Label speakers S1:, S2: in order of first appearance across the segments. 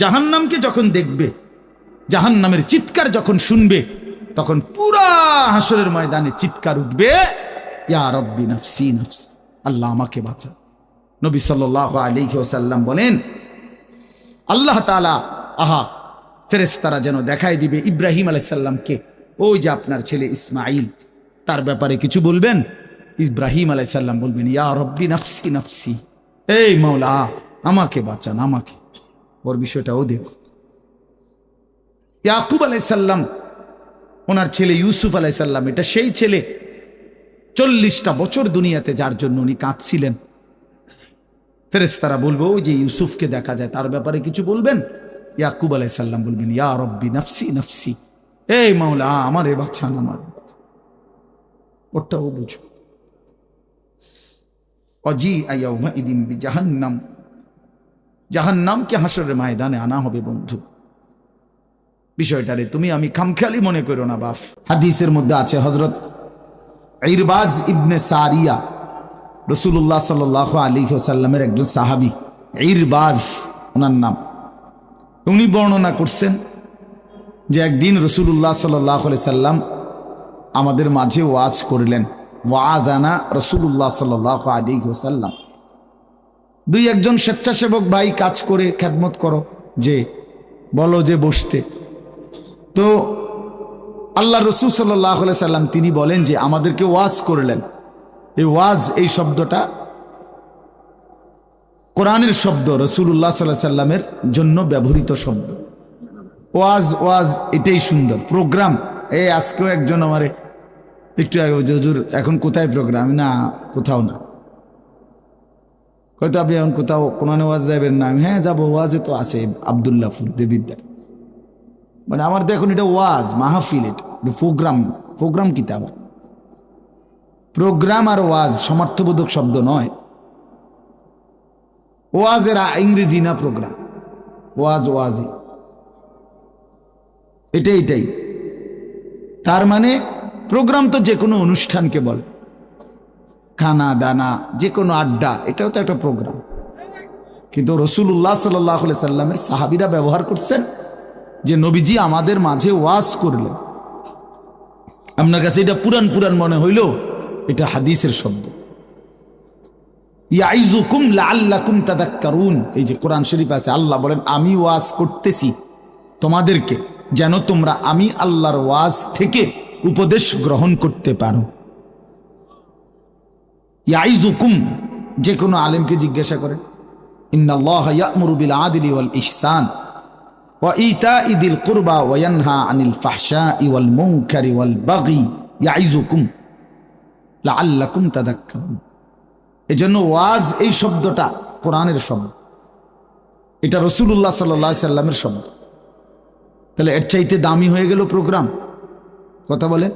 S1: জাহান্নামকে যখন দেখবে, জাহান্নামের চিৎকার যখন শুনবে, তখন পুরা হাসরের ময়দানে চিৎকার উঠবে, ইয়া নফসি নফস, আল্লাহ আমাকে বাঁচা। নবী আলাইহি ওসাল্লাম বলেন, আল্লাহ তালা আহা ফেরেস্তারা যেন দেখাই দিবে ইব্রাহিম আলাইসাল্লামকে, ওই যে আপনার ছেলে ইসমাইল তার ব্যাপারে কিছু বলবেন? ইব্রাহিম আলাইসাল্লাম বলবেন, ইয়া রব্বি নফসি নফসি, এই মাওলা, আমাকে বাঁচান, আমাকে। ওর বিষয়টাও দেখো ইয়াকুব আলাইসাল্লাম, ওনার ছেলে ইউসুফ আলাইসাল্লাম, এটা সেই ছেলে, চল্লিশটা বছর দুনিয়াতে যার জন্য উনি কাঁদছিলেন। ফেরেস্তারা বলব, ওই যে ইউসুফকে দেখা যায়, তার ব্যাপারে কিছু বলবেন? ইয়াকুব আলাইসাল্লাম বলবেন, ইয়া রব্বি নফসি নফসি। এই মাওলা, আমার এ বাচ্চা আমার ওটাও বুঝো অজি আইয়া ইদিন বি জাহান্নাম। জাহান্নামকে হাসরের ময়দানে আনা হবে, বন্ধু। বিষয়টারে তুমি আমি খামখেয়ালি মনে করো না, বাফ। হাদিসের মধ্যে আছে হজরত ইরবাজ ইবনে সারিয়া রসুল্লাহ সাল আলী সাল্লামের একজন সাহাবি, ইরবাজ, ওনার নাম। উনি বর্ণনা করছেন যে একদিন রসুল্লাহ সাল্লাহ সাল্লাম আমাদের মাঝে ওয়াজ করলেন। ওয়াজ আনা রসুল্লাহ সাল্লাহ আলী সাল্লাম দুই একজন স্বেচ্ছাসেবক ভাই কাজ করে খ্যাদমত করো যে বলো যে বসতে। তো আল্লাহ রসুল সাল্লাহ সাল্লাম তিনি বলেন যে আমাদেরকে ওয়াজ করলেন। এই ওয়াজ এই শব্দটা কোরআনের শব্দ রসুল্লাহ সাল্লাহ সাল্লামের জন্য ব্যবহৃত শব্দ। ওয়াজ ওয়াজ এটাই সুন্দর। প্রোগ্রাম এই আজকেও একজন আমারে একটু বলছে, এখন কোথায় প্রোগ্রাম? না কোথাও না। হয়তো আপনি এখন কোথাও কোরআনে ওয়াজ যাবেন না। আমি হ্যাঁ যাব, ওয়াজে তো আছে আবদুল্লাহপুর দেবিদ্দার মানে আমার তো এখন এটা ওয়াজ, মাহফিল এটা প্রোগ্রাম প্রোগ্রাম কি তা আবার? প্রোগ্রাম আর ওয়াজ সমর্থবোধক শব্দ নয়। ওয়াজের ইংরেজি না প্রোগ্রাম। ওয়াজ ওয়াজি। এটাই এটাই। তার মানে প্রোগ্রাম তো যে কোনো অনুষ্ঠানকে বলে। খানা, দানা যে কোনো আড্ডা, এটাও তো একটা প্রোগ্রাম কিন্তু রসুল্লাহ সাল্লাহ সাল্লামের সাহাবিরা ব্যবহার করছেন যে নবীজি আমাদের মাঝে ওয়াজ করলেন। আপনার কাছে এটা পুরান পুরান মনে হইল? এটা হাদিসের শব্দ। এই যে কোরআন শরীফ আছে, আল্লাহ বলেন, আমি ওয়াজ করতেছি তোমাদেরকে, যেন তোমরা আমি আল্লাহর ওয়াজ থেকে উপদেশ গ্রহণ করতে পারো। ইয়াইজুকুম যে কোনো আলেমকে জিজ্ঞাসা করেন। ইন্নাল্লাহ ইয়ামুরুবিল আদিলি ওয়াল ইহসান ওয়া ইতা ইদিল কুরবা ওয়ানহা আনিল ফাহশা ইওয়াল মুনকারি ওয়াল বাগি। ইয়াইজুকুম লাআল্লাকুম তাদাক্কারুন। এজন্য ওয়াজ এই শব্দটা কোরআনের শব্দ। এটা রসুল্লাহ সাল্লাহ সাল্লামের শব্দ। তাহলে এর চাইতে দামি হয়ে গেল প্রোগ্রাম। কথা বলেন?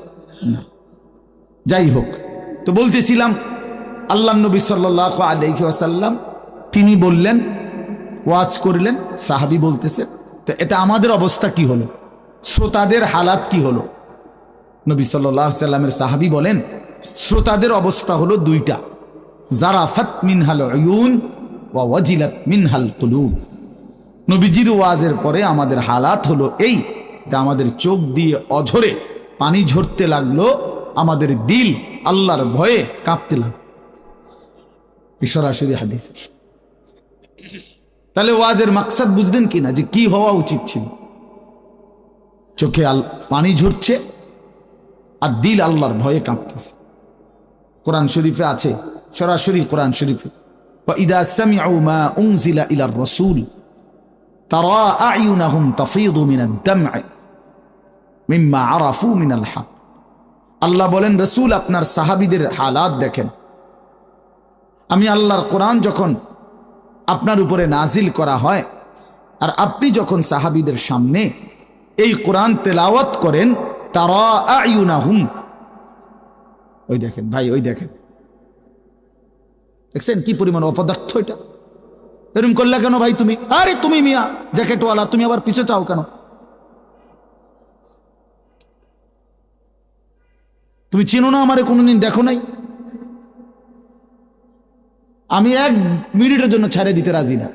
S1: না। যাই হোক, তো বলতেছিলাম আল্লাহ নবী সাল্লাহ আলহি আসাল্লাম তিনি বললেন, ওয়াজ করলেন, সাহাবি বলতেছে, তো এটা আমাদের অবস্থা কি হলো? শ্রোতাদের হালাত কি হলো? নবী সাল্লাহ সাল্লামের সাহাবি বলেন, শ্রোতাদের অবস্থা হলো দুইটা। জারাফাত মিনহাল ওয়াজিলাত মিনহাল কুলুব। নবীজির ওয়াজের পরে আমাদের হালাত হলো এই, যে আমাদের চোখ দিয়ে অঝরে পানি ঝরতে লাগল, আমাদের দিল আল্লাহর ভয়ে কাঁপতে লাগল। সরাসরি হাদিসের। তাহলে ওয়াজের মাকসাদ বুঝলেন কি না যে কি হওয়া উচিত ছিল? চোখে আল পানি ঝরছে আর দিল আল্লাহর ভয়ে কাঁপতেছে। কোরআন শরীফে আছে, সরাসরি কোরআন শরীফে। মা ইলার মিনাল আল্লাহ বলেন, রসুল আপনার সাহাবিদের হালাত দেখেন। আমি আল্লাহর কোরআন যখন আপনার উপরে নাজিল করা হয়, আর আপনি যখন সাহাবিদের সামনে এই কোরআন তেলাওয়াত করেন তারা আইউনাহুম ওই দেখেন ভাই, ওই দেখেন। দেখছেন কি পরিমাণ অপদার্থ এটা? এরকম করলে কেন ভাই তুমি? আরে তুমি মিয়া, জ্যাকেটওয়ালা, তুমি আবার পিছে চাও কেন? তুমি চিনো না আমারে, কোনোদিন দেখো নাই? আমি এক মিনিটের জন্য ছাড়ে দিতে রাজি না।